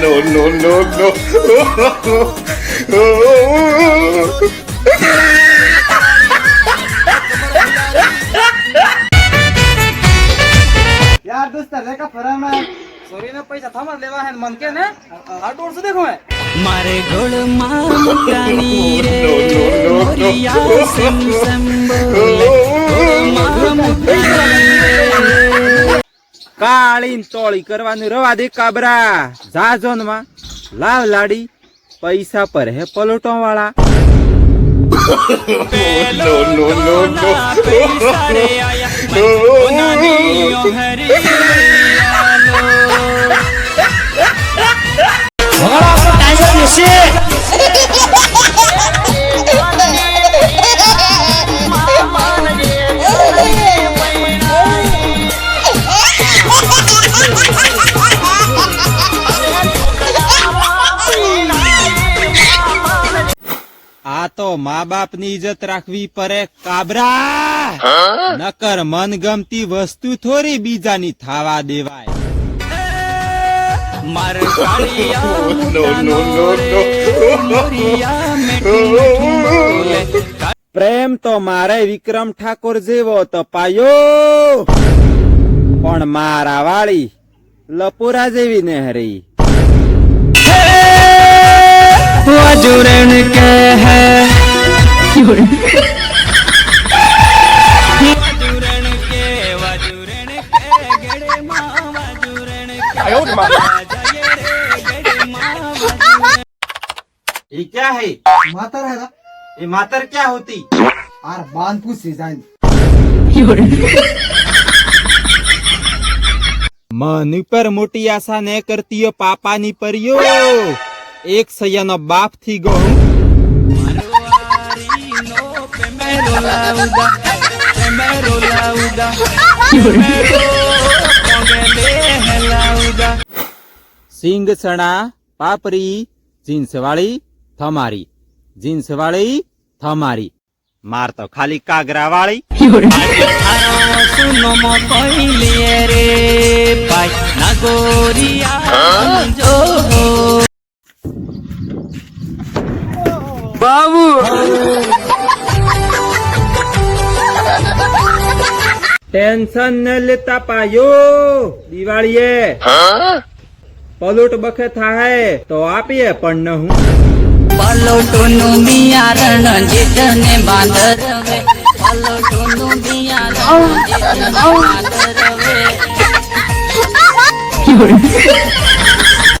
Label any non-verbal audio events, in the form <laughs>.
no, no, no, no. યાર દોસ્ત રેખા ફરામાં સોરીના પૈસા થમા લેવા હે મન કે ને આ દોઢસો દેખો હે મારે ગોળમાં મુક્તાની રે No, no, no, no. Morya same same બોલે કાળીન તોળી કરવાનું રવા દે કાબરા. જાજોનમાં લાવ લાડી. પૈસા પર હે પલોટો વાળા No, આ તો મા બાપની ઇજ્જત રાખવી પડે કાબરા! નકર મનગમતી વસ્તુ થોડી બીજાની થાવા દેવાય. <laughs> પ્રેમ તો મારે વિક્રમ ઠાકોર જેવો તો પાયો પણ મારા વાળી લપુરા જેવી નહેરી. હજુરણ वजुरन के वजुरन के गड़े माँ वजुरन के जाये रे गड़े माँ वजुरन ये क्या है માતર હે ના ये मातर क्या होती આર બાંધ પૂછી જાન મન ઉપર મોટી આશા ને કરતીયો પાપાની પરિયો એક સૈયાનો બાપ થી go no Romero Lauda, Romero Lauda, Romero Lauda. સિંગ સણા પાપરી જીન્સવાળી થમારી. જીન્સવાળી થમારી. માર તો ખાલી કાગરા વાળી. બાબુ. ટેન્શન ન લેતા પાયો દિવાળીએ. પલોટ બખે થાય તો આપીએ પણ ન હું. પલોટોનું બિયારણ જેઠને બાંધરવે પલોટોનું બિયારણ જેઠને બાંધરવે. <laughs> <laughs> <laughs>